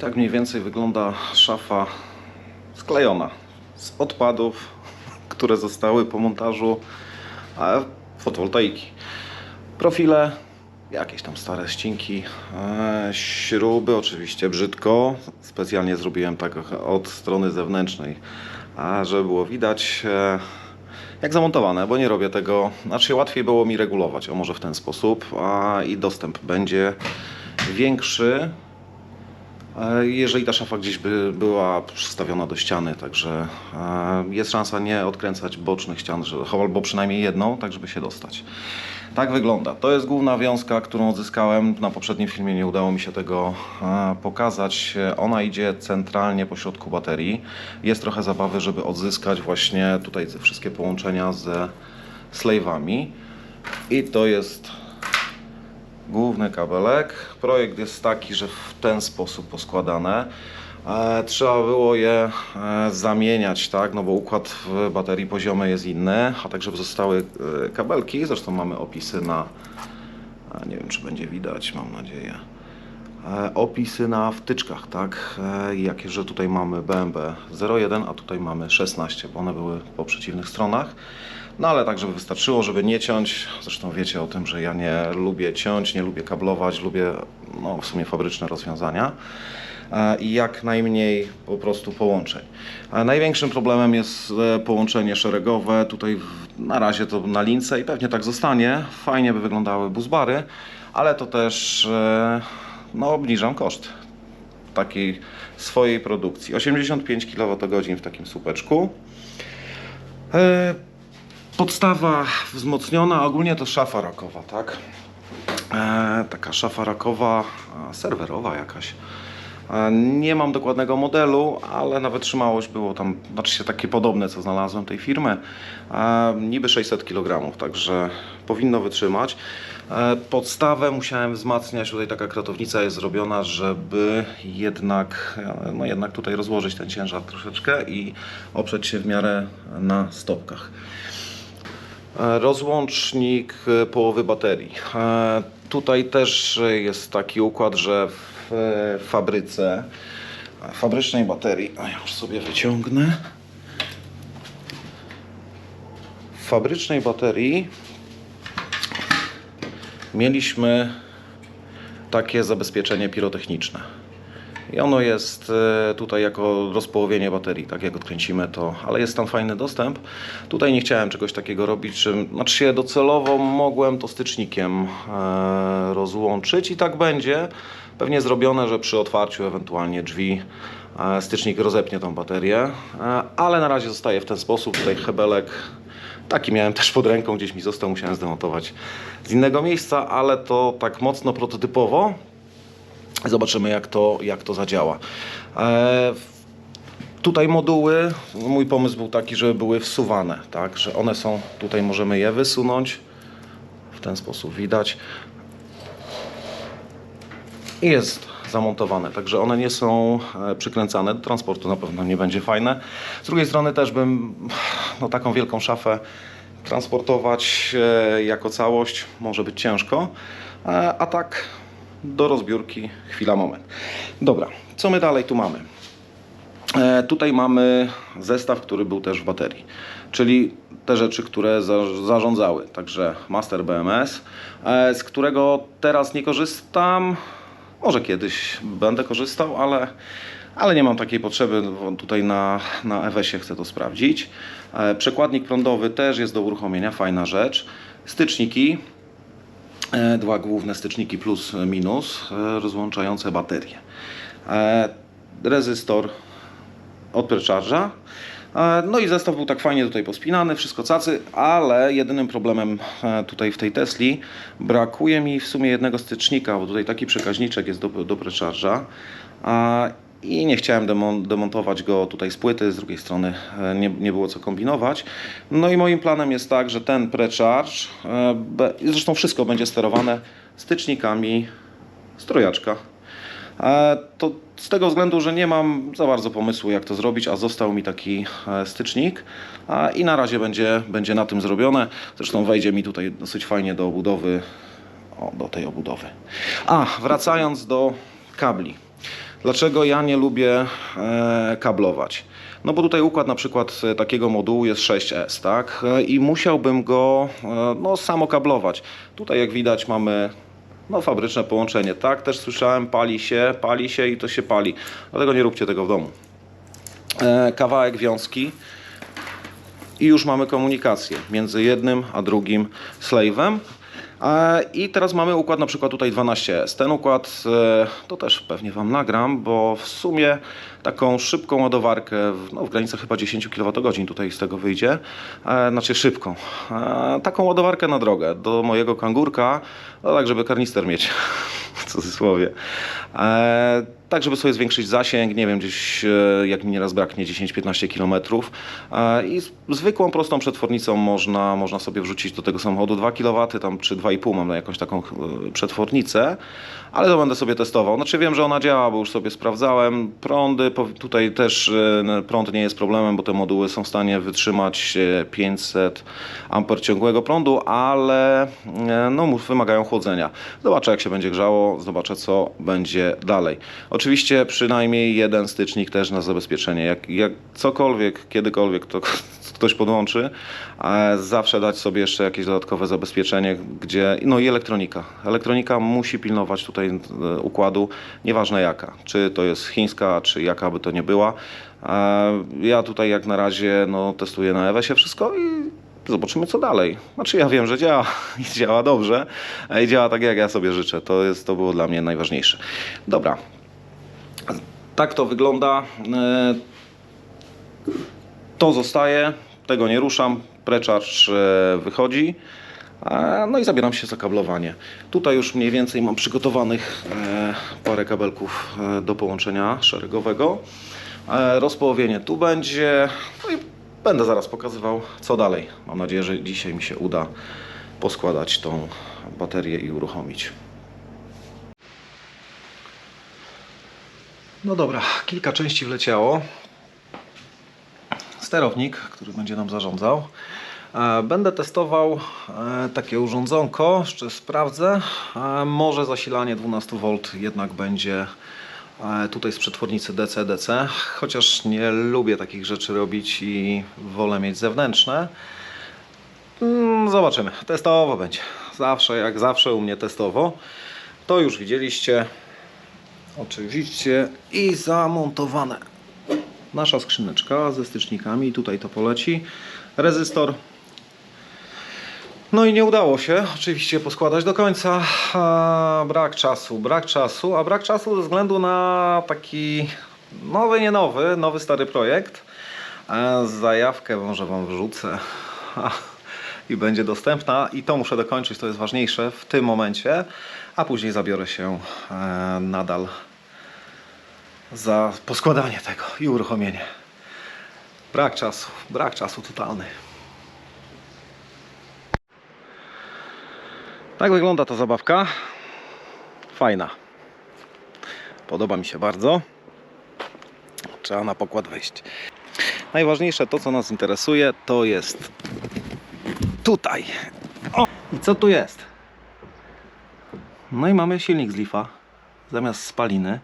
tak mniej więcej wygląda szafa sklejona z odpadów, które zostały po montażu e, fotowoltaiki. Profile, jakieś tam stare ścinki, e, śruby oczywiście brzydko. Specjalnie zrobiłem tak od strony zewnętrznej, a żeby było widać e, jak zamontowane, bo nie robię tego, znaczy łatwiej było mi regulować, o może w ten sposób, a i dostęp będzie większy, jeżeli ta szafa gdzieś by była przystawiona do ściany, także e, jest szansa nie odkręcać bocznych ścian, albo przynajmniej jedną, tak żeby się dostać. Tak wygląda. To jest główna wiązka, którą odzyskałem. Na poprzednim filmie nie udało mi się tego e, pokazać. Ona idzie centralnie po środku baterii. Jest trochę zabawy, żeby odzyskać właśnie tutaj wszystkie połączenia ze slave'ami. I to jest główny kabelek. Projekt jest taki, że w ten sposób poskładane. E, trzeba było je e, zamieniać, tak, no bo układ w baterii poziomy jest inny, a tak żeby zostały e, kabelki, zresztą mamy opisy na, nie wiem czy będzie widać, mam nadzieję, opisy na wtyczkach, tak, e, jakie, że tutaj mamy BMB 01, a tutaj mamy 16, bo one były po przeciwnych stronach. No ale tak, żeby wystarczyło, żeby nie ciąć. Zresztą wiecie o tym, że ja nie lubię ciąć, nie lubię kablować, lubię no, w sumie fabryczne rozwiązania e, i jak najmniej po prostu połączeń. Największym problemem jest e, połączenie szeregowe. Tutaj na razie to na lince i pewnie tak zostanie. Fajnie by wyglądały buzbary, ale to też e, no, obniżam koszt takiej swojej produkcji. 85 kWh w takim słupeczku. E, Podstawa wzmocniona, ogólnie to szafa rakowa, tak? E, taka szafa rakowa, serwerowa jakaś. Nie mam dokładnego modelu, ale na wytrzymałość było tam, znaczy się takie podobne, co znalazłem tej firmy. Niby 600 kg, także powinno wytrzymać. E, podstawę musiałem wzmacniać, tutaj taka kratownica jest zrobiona, żeby jednak, no jednak tutaj rozłożyć ten ciężar troszeczkę i oprzeć się w miarę na stopkach. E, Rozłącznik e, połowy baterii. Tutaj też jest taki układ, że e, fabryce, e, fabrycznej baterii, a ja już sobie wyciągnę. W fabrycznej baterii mieliśmy takie zabezpieczenie pirotechniczne. I ono jest e, tutaj jako rozpołowienie baterii, tak jak odkręcimy to, ale jest tam fajny dostęp. Tutaj nie chciałem czegoś takiego robić, czy, znaczy się docelowo mogłem to stycznikiem e, rozłączyć i tak będzie. Pewnie zrobione, że przy otwarciu ewentualnie drzwi e, stycznik rozepnie tą baterię, ale na razie zostaje w ten sposób. Tutaj hebelek Taki miałem też pod ręką, gdzieś mi został, musiałem zdemontować z innego miejsca, ale to tak mocno prototypowo. Zobaczymy, jak to, jak to zadziała. E, tutaj moduły, mój pomysł był taki, żeby były wsuwane, tak, że one są, tutaj możemy je wysunąć, w ten sposób widać. I jest zamontowane, także one nie są e, przykręcane do transportu, na pewno nie będzie fajne. Z drugiej strony też bym no, taką wielką szafę transportować e, jako całość może być ciężko, e, a tak do rozbiórki chwila, moment. Dobra, co my dalej tu mamy? E, Tutaj mamy zestaw, który był też w baterii, czyli te rzeczy, które za, zarządzały. Także Master BMS, e, z którego teraz nie korzystam. Może kiedyś będę korzystał, ale, ale nie mam takiej potrzeby. Tutaj na, na EWS-ie chcę to sprawdzić. E, Przekładnik prądowy też jest do uruchomienia, fajna rzecz. Styczniki, dwa główne styczniki plus e, minus e, rozłączające baterie. E, Rezystor od. E, No i zestaw był tak fajnie tutaj pospinany, wszystko cacy, ale jedynym problemem e, tutaj w tej Tesli brakuje mi w sumie jednego stycznika, bo tutaj taki przekaźniczek jest do, do Precharge'a. I nie chciałem demon, demontować go tutaj z płyty, z drugiej strony e, nie, nie było co kombinować. No i moim planem jest tak, że ten Precharge, e, zresztą wszystko będzie sterowane stycznikami strojaczka. E, To z tego względu, że nie mam za bardzo pomysłu, jak to zrobić, a został mi taki stycznik i na razie będzie, będzie na tym zrobione. Zresztą wejdzie mi tutaj dosyć fajnie do obudowy, o, do tej obudowy. A, wracając do kabli. Dlaczego ja nie lubię e, kablować? No bo tutaj układ na przykład e, takiego modułu jest 6S, tak? E, I musiałbym go no, samo kablować. Tutaj jak widać mamy no, fabryczne połączenie, tak? Też słyszałem, pali się, pali się i to się pali. Dlatego nie róbcie tego w domu. Kawałek wiązki i już mamy komunikację między jednym a drugim slave'em. E, I teraz mamy układ na przykład tutaj 12S. Ten układ e, to też pewnie Wam nagram, bo w sumie taką szybką ładowarkę, no w granicach chyba 10 kWh tutaj z tego wyjdzie, e, znaczy szybką, taką ładowarkę na drogę do mojego kangurka, no tak żeby karnister mieć, w cudzysłowie. Tak, żeby sobie zwiększyć zasięg, nie wiem, gdzieś e, jak mi nieraz braknie 10-15 km. E, I zwykłą, prostą przetwornicą można, można sobie wrzucić do tego samochodu 2 kW, tam czy 2,5 mam na jakąś taką e, przetwornicę, ale to będę sobie testował. Znaczy wiem, że ona działa, bo już sobie sprawdzałem. Prądy, tutaj też prąd nie jest problemem, bo te moduły są w stanie wytrzymać e, 500 amper ciągłego prądu, ale no, wymagają chłodzenia. Zobaczę jak się będzie grzało, zobaczę co będzie dalej. Oczywiście przynajmniej jeden stycznik też na zabezpieczenie. Jak, jak cokolwiek, kiedykolwiek to ktoś podłączy, e, zawsze dać sobie jeszcze jakieś dodatkowe zabezpieczenie, gdzie, no i elektronika. Elektronika musi pilnować tutaj e, układu, nieważne jaka, czy to jest chińska, czy jaka by to nie była. E, Ja tutaj jak na razie no, testuję na EWS-ie wszystko i zobaczymy co dalej. Znaczy ja wiem, że działa i działa dobrze i działa tak jak ja sobie życzę. To, jest, to było dla mnie najważniejsze. Dobra. Tak to wygląda. E, To zostaje, tego nie ruszam. Precharge e, wychodzi. No i zabieram się za kablowanie. Tutaj już mniej więcej mam przygotowanych e, parę kabelków do połączenia szeregowego. Rozpołowienie tu będzie. No i będę zaraz pokazywał co dalej. Mam nadzieję, że dzisiaj mi się uda poskładać tą baterię i uruchomić. No dobra, kilka części wleciało. Sterownik, który będzie nam zarządzał. E, Będę testował e, takie urządzonko, jeszcze sprawdzę. E, Może zasilanie 12V jednak będzie tutaj z przetwornicy DC-DC, chociaż nie lubię takich rzeczy robić i wolę mieć zewnętrzne. Mm, Zobaczymy, testowo będzie. Zawsze, jak zawsze u mnie testowo. To już widzieliście. Oczywiście i zamontowane. Nasza skrzyneczka ze stycznikami, tutaj to poleci. Rezystor. No i nie udało się oczywiście poskładać do końca. Brak czasu, brak czasu, a brak czasu ze względu na taki nowy, nie nowy, nowy stary projekt. Zajawkę może Wam wrzucę i będzie dostępna i to muszę dokończyć, to jest ważniejsze w tym momencie, a później zabiorę się e, nadal za poskładanie tego i uruchomienie. Brak czasu, brak czasu totalny. Tak wygląda ta zabawka. Fajna. Podoba mi się bardzo. Trzeba na pokład wejść. Najważniejsze to, co nas interesuje, to jest tutaj. O! I co tu jest? No i mamy silnik z Leafa zamiast spaliny.